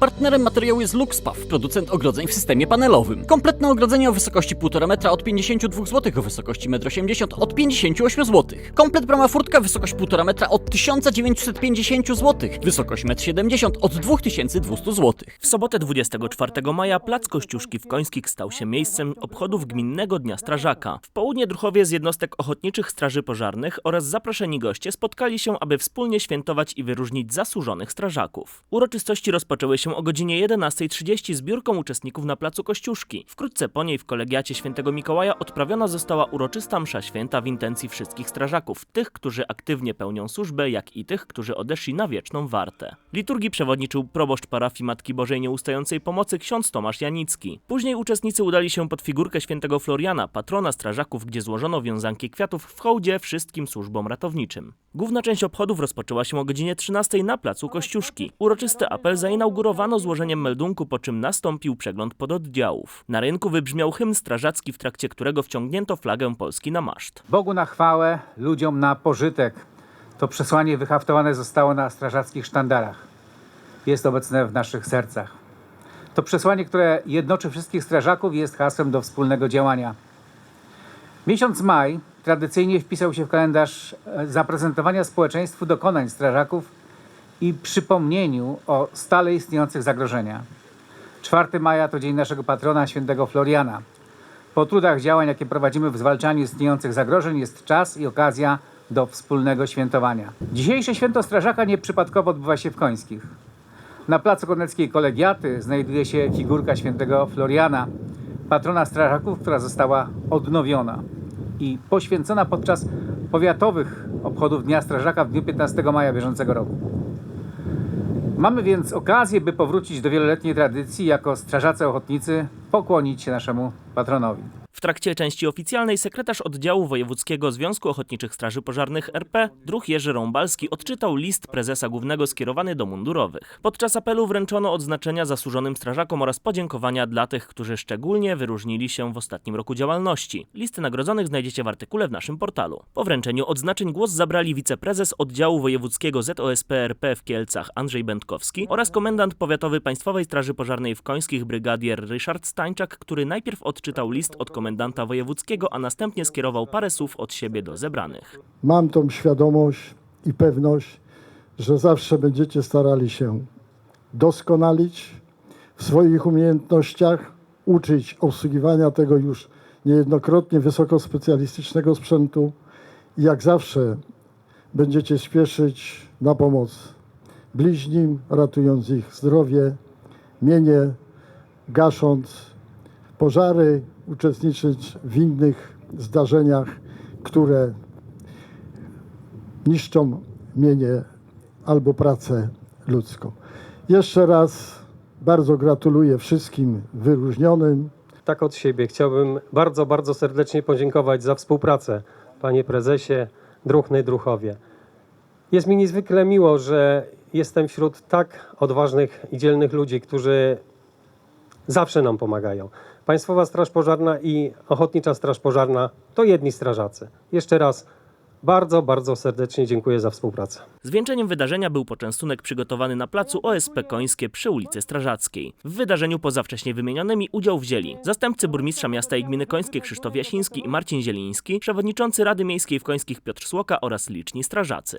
Partnerem materiału jest Luxpaw, producent ogrodzeń w systemie panelowym. Kompletne ogrodzenie o wysokości 1,5 metra od 52 zł, o wysokości 1,80 m od 58 zł. Komplet brama furtka, wysokość 1,5 metra od 1950 zł, wysokość 1,70 m od 2200 zł. W sobotę 24 maja plac Kościuszki w Końskich stał się miejscem obchodów Gminnego Dnia Strażaka. W południe druchowie z jednostek ochotniczych straży pożarnych oraz zaproszeni goście spotkali się, aby wspólnie świętować i wyróżnić zasłużonych strażaków. Uroczystości rozpoczęły się o godzinie 11.30 zbiórką uczestników na placu Kościuszki. Wkrótce po niej w kolegiacie świętego Mikołaja odprawiona została uroczysta msza święta w intencji wszystkich strażaków, tych, którzy aktywnie pełnią służbę, jak i tych, którzy odeszli na wieczną wartę. Liturgii przewodniczył proboszcz parafii Matki Bożej Nieustającej Pomocy ksiądz Tomasz Janicki. Później uczestnicy udali się pod figurkę świętego Floriana, patrona strażaków, gdzie złożono wiązanki kwiatów w hołdzie wszystkim służbom ratowniczym. Główna część obchodów rozpoczęła się o godzinie 13 na placu Kościuszki. Uroczysty apel zainaugurowano złożeniem meldunku, po czym nastąpił przegląd pododdziałów. Na rynku wybrzmiał hymn strażacki, w trakcie którego wciągnięto flagę Polski na maszt. Bogu na chwałę, ludziom na pożytek. To przesłanie wyhaftowane zostało na strażackich sztandarach. Jest obecne w naszych sercach. To przesłanie, które jednoczy wszystkich strażaków i jest hasłem do wspólnego działania. Miesiąc maj tradycyjnie wpisał się w kalendarz e, zaprezentowania społeczeństwu dokonań strażaków i przypomnieniu o stale istniejących zagrożeniach. 4 maja to dzień naszego patrona, świętego Floriana. Po trudach działań, jakie prowadzimy w zwalczaniu istniejących zagrożeń, jest czas i okazja do wspólnego świętowania. Dzisiejsze święto strażaka nieprzypadkowo odbywa się w Końskich. Na placu Koneckiej Kolegiaty znajduje się figurka świętego Floriana, patrona strażaków, która została odnowiona i poświęcona podczas powiatowych obchodów Dnia Strażaka w dniu 15 maja bieżącego roku. Mamy więc okazję, by powrócić do wieloletniej tradycji, jako strażacy ochotnicy pokłonić się naszemu patronowi. W trakcie części oficjalnej sekretarz oddziału Wojewódzkiego Związku Ochotniczych Straży Pożarnych RP, druh Jerzy Rąbalski, odczytał list prezesa głównego skierowany do mundurowych. Podczas apelu wręczono odznaczenia zasłużonym strażakom oraz podziękowania dla tych, którzy szczególnie wyróżnili się w ostatnim roku działalności. Listy nagrodzonych znajdziecie w artykule w naszym portalu. Po wręczeniu odznaczeń głos zabrali wiceprezes oddziału wojewódzkiego ZOSP RP w Kielcach Andrzej Będkowski oraz komendant powiatowy Państwowej Straży Pożarnej w Końskich brygadier Ryszard Stańczak, który najpierw odczytał list od komendanta wojewódzkiego, a następnie skierował parę słów od siebie do zebranych. Mam tą świadomość i pewność, że zawsze będziecie starali się doskonalić w swoich umiejętnościach, uczyć obsługiwania tego już niejednokrotnie wysokospecjalistycznego sprzętu i jak zawsze będziecie spieszyć na pomoc bliźnim, ratując ich zdrowie, mienie, gasząc pożary, uczestniczyć w innych zdarzeniach, które niszczą mienie albo pracę ludzką. Jeszcze raz bardzo gratuluję wszystkim wyróżnionym. tak od siebie chciałbym bardzo, bardzo serdecznie podziękować za współpracę, panie prezesie, druhny druchowie. Jest mi niezwykle miło, że jestem wśród tak odważnych i dzielnych ludzi, którzy zawsze nam pomagają. Państwowa Straż Pożarna i Ochotnicza Straż Pożarna to jedni strażacy. Jeszcze raz bardzo, bardzo serdecznie dziękuję za współpracę. Zwieńczeniem wydarzenia był poczęstunek przygotowany na placu OSP Końskie przy ulicy Strażackiej. W wydarzeniu poza wcześniej wymienionymi udział wzięli zastępcy burmistrza miasta i gminy Końskie Krzysztof Jasiński i Marcin Zieliński, przewodniczący Rady Miejskiej w Końskich Piotr Słoka oraz liczni strażacy.